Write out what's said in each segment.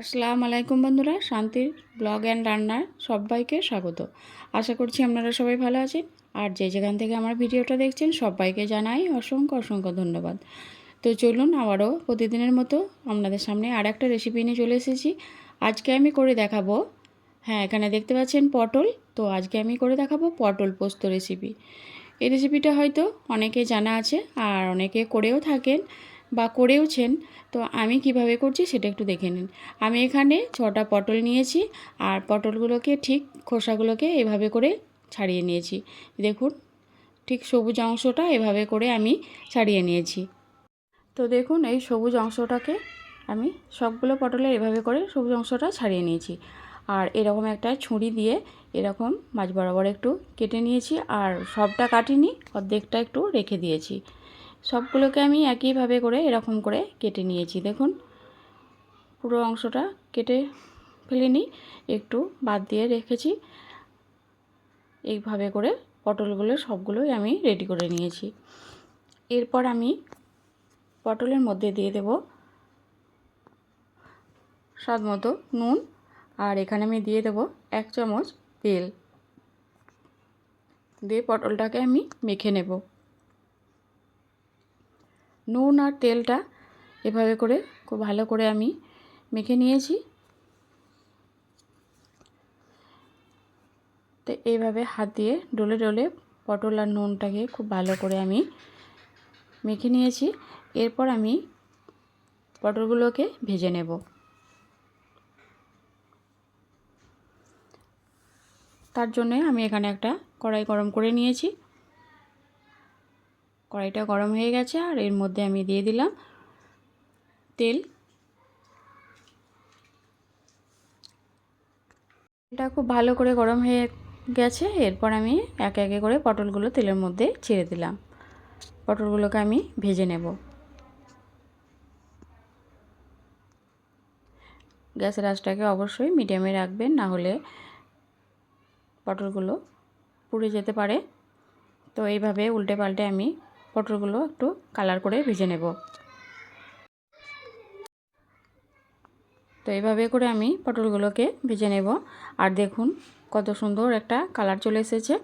আসসালামু আলাইকুম বন্ধুরা, শান্তির ব্লগ অ্যান্ড রান্নার সবাইকে স্বাগত। আশা করছি আপনারা সবাই ভালো আছেন। আর যে যেখান থেকে আমার ভিডিওটা দেখছেন, সবাইকে জানাই অসংখ্য অসংখ্য ধন্যবাদ। তো চলুন আবারও প্রতিদিনের মতো আপনাদের সামনে আর একটা রেসিপি নিয়ে চলে এসেছি। আজকে আমি করে দেখাবো হ্যাঁ এখানে দেখতে পাচ্ছেন পটল। তো আজকে আমি করে দেখাবো পটল পোস্ত রেসিপি এই রেসিপিটা হয়তো অনেকে জানা আছে আর অনেকে করেও থাকেন। বা করেওছেন, তো আমি কীভাবে করছি সেটা একটু দেখে নিন। আমি এখানে ছটা পটল নিয়েছি আর পটলগুলোকে ঠিক খোসাগুলোকে এভাবে করে ছাড়িয়ে নিয়েছি। দেখুন, ঠিক সবুজ অংশটা এভাবে করে আমি ছাড়িয়ে নিয়েছি। তো দেখুন, এই সবুজ অংশটাকে আমি সবগুলো পটলে এভাবে করে সবুজ অংশটা ছাড়িয়ে নিয়েছি। আর এরকম একটা ছুরি দিয়ে এরকম মাছ বরাবর একটু কেটে নিয়েছি আর সবটা কাটিনি, অর্ধেকটা একটু রেখে দিয়েছি। সবগুলোকে আমি একইভাবে করে এরকম করে কেটে নিয়েছি। দেখুন, পুরো অংশটা কেটে ফেলিনি, একটু বাদ দিয়ে রেখেছি। এইভাবে করে পটলগুলো সবগুলোই আমি রেডি করে নিয়েছি। এরপর আমি পটলের মধ্যে দিয়ে দেব স্বাদ মতো নুন, আর এখানে আমি দিয়ে দেব এক চামচ তেল। দিয়ে পটলটাকে আমি মেখে নেব। নুন আর তেলটা এভাবে করে খুব ভালো করে আমি মেখে নিয়েছি। তো এইভাবে হাত দিয়ে ডলে ডলে পটল আর নুনটাকে খুব ভালো করে আমি মেখে নিয়েছি। এরপর আমি পটলগুলোকে ভেজে নেব। তার জন্যে আমি এখানে একটা কড়াই গরম করে নিয়েছি। কড়াইটা গরম হয়ে গেছে আর এর মধ্যে আমি দিয়ে দিলাম তেল। এটা খুব ভালো করে গরম হয়ে গেছে, এরপর আমি একে একে করে পটলগুলো তেলের মধ্যে ছেড়ে দিলাম। পটলগুলোকে আমি ভেজে নেব। গ্যাসের আঁচটাকে অবশ্যই মিডিয়ামে রাখবেন, না হলে পটলগুলো পুড়ে যেতে পারে। তো এইভাবে উল্টে পাল্টে আমি পটলগুলো একটু কালার করে ভেজে নেব। তো এইভাবে করে আমি পটলগুলোকে ভেজে নেব। আর দেখুন কত সুন্দর একটা কালার চলে এসেছে।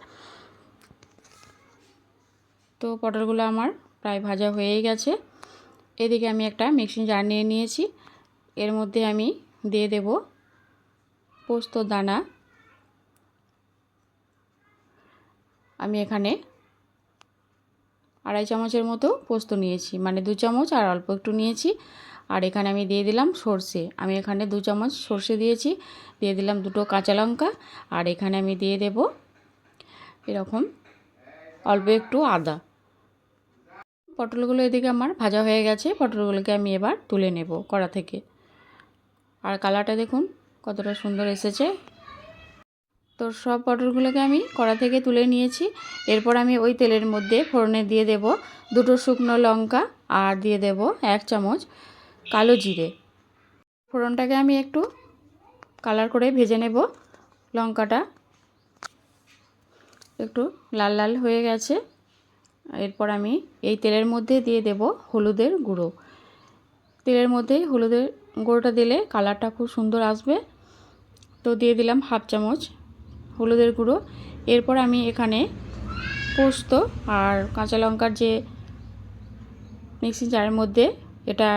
তো পটলগুলো আমার প্রায় ভাজা হয়েই গেছে। এদিকে আমি একটা মিক্সিং জার নিয়ে নিয়েছি। এর মধ্যে আমি দিয়ে দেব পোস্ত দানা। আমি এখানে আড়াই চামচের মতো পোস্ত নিয়েছি। মানে দু চামচ আর অল্প একটু নিয়েছি। আর এখানে আমি দিয়ে দিলাম সর্ষে। আমি এখানে দু চামচ সর্ষে দিয়েছি। দিয়ে দিলাম দুটো কাঁচা লঙ্কা। আর এখানে আমি দিয়ে দেব এরকম অল্প একটু আদা। পটলগুলো এদিকে আমার ভাজা হয়ে গেছে। পটলগুলোকে আমি এবার তুলে নেব কড়া থেকে। আর কালারটা দেখুন কতটা সুন্দর এসেছে। তো সব পটলগুলোকে আমি কড়া থেকে তুলে নিয়েছি। এরপর আমি ওই তেলের মধ্যে ফোড়নে দিয়ে দেব দুটো শুকনো লঙ্কা আর দিয়ে দেব এক চামচ কালো জিরে। ফোড়নটাকে আমি একটু কালার করে ভেজে নেব। লঙ্কাটা একটু লাল লাল হয়ে গেছে। এরপর আমি এই তেলের মধ্যে দিয়ে দেব হলুদের গুঁড়ো। তেলের মধ্যে হলুদের গুঁড়োটা দিলে কালারটা খুব সুন্দর আসবে। তো দিয়ে দিলাম হাফ চামচ হলুদের গুঁড়ো। এরপর আমি এখানে পোস্ত আর কাঁচা লঙ্কার যে মিক্সি জারের মধ্যে এটা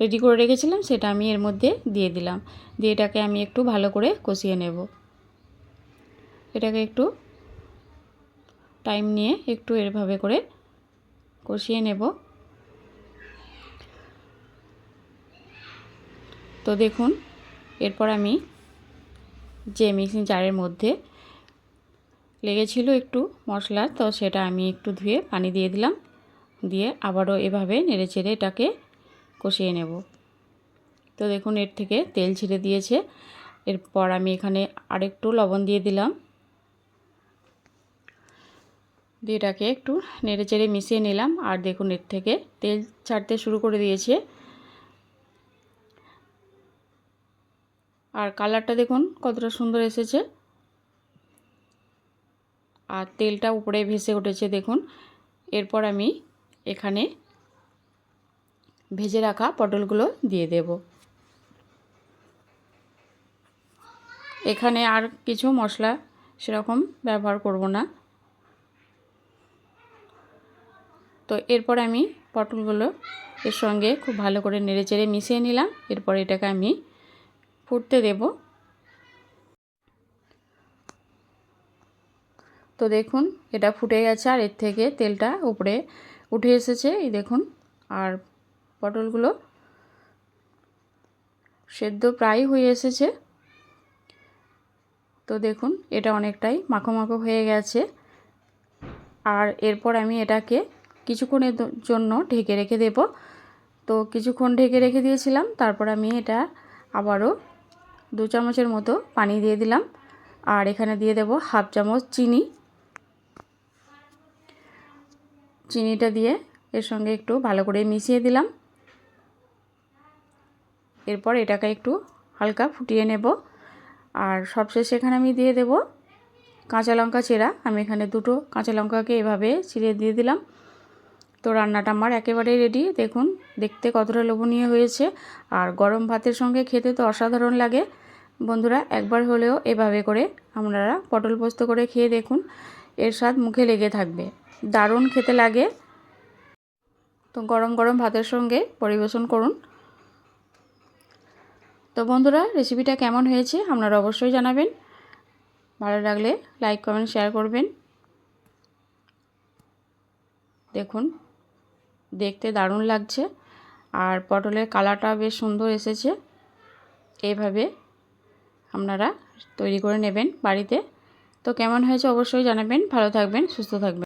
রেডি করে রেখেছিলাম, সেটা আমি এর মধ্যে দিয়ে দিলাম। দিয়ে এটাকে আমি একটু ভালো করে কষিয়ে নেব। এটাকে একটু টাইম নিয়ে একটু এভাবে করে কষিয়ে নেব। তো দেখুন, এরপর আমি যে মিক্সিং জারের মধ্যে লেগেছিল একটু মশলা, তো সেটা আমি একটু ধুয়ে পানি দিয়ে দিলাম। দিয়ে আবারও এভাবে নেড়ে চেড়ে এটাকে কষিয়ে নেব। তো দেখুন, এর থেকে তেল ছিঁড়ে দিয়েছে। এরপর আমি এখানে আরেকটু লবণ দিয়ে দিলাম। দিয়ে এটাকে একটু নেড়ে চেড়ে মিশিয়ে নিলাম। আর দেখুন, এর থেকে তেল ছাড়তে শুরু করে দিয়েছে। আর কালারটা দেখুন, কতটা সুন্দর এসেছে। আর তেলটা উপরে ভেসে উঠেছে, দেখুন। এরপর আমি এখানে ভেজে রাখা পটলগুলো দিয়ে দেব। এখানে আর কিছু মশলা সেরকম ব্যবহার করব না। তো এরপর আমি পটলগুলো এর সঙ্গে খুব ভালো করে নেড়ে চেড়ে মিশিয়ে নিলাম। এরপর এটাকে আমি ফুটতে দেব। তো দেখুন, এটা ফুটে গেছে আর এর থেকে তেলটা উপরে উঠে এসেছে, এই দেখুন। আর পটলগুলো সেদ্ধ প্রায় হয়ে এসেছে। তো দেখুন, এটা অনেকটাই মাখো মাখো হয়ে গেছে। আর এরপর আমি এটাকে কিছুক্ষণের জন্য ঢেকে রেখে দেব। তো কিছুক্ষণ ঢেকে রেখে দিয়েছিলাম, তারপর আমি এটা আবারও দু চামচের মতো পানি দিয়ে দিলাম। আর এখানে দিয়ে দেব হাফ চামচ চিনি। চিনিটা দিয়ে এর সঙ্গে একটু ভালো করে মিশিয়ে দিলাম। এরপর এটাকে একটু হালকা ফুটিয়ে নেব। আর সবশেষে এখানে আমি দিয়ে দেব কাঁচা লঙ্কা চেরা। আমি এখানে দুটো কাঁচা লঙ্কাকে এভাবে ছিঁড়ে দিয়ে দিলাম। তো রান্নাটা আমার একেবারেই রেডি দেখুন, দেখতে কতটা লোভনীয় হয়েছে। আর গরম ভাতের সঙ্গে খেতে তো অসাধারণ লাগে। বন্ধুরা, একবার হলেও এভাবে করে আপনারা পটল পোস্ত করে খেয়ে দেখুন, এর স্বাদ মুখে লেগে থাকবে। দারুণ খেতে লাগে। তো গরম গরম ভাতের সঙ্গে পরিবেশন করুন। তো বন্ধুরা রেসিপিটা কেমন হয়েছে আপনারা অবশ্যই জানাবেন। ভালো লাগলে লাইক কমেন্ট শেয়ার করবেন। দেখুন দেখতে দারুণ লাগছে। আর পটলের কালারটা বেশ সুন্দর এসেছে। এইভাবে আপনারা তৈরি করে নেবেন বাড়িতে। তো কেমন হয়েছে অবশ্যই জানাবেন। ভালো থাকবেন, সুস্থ থাকবেন।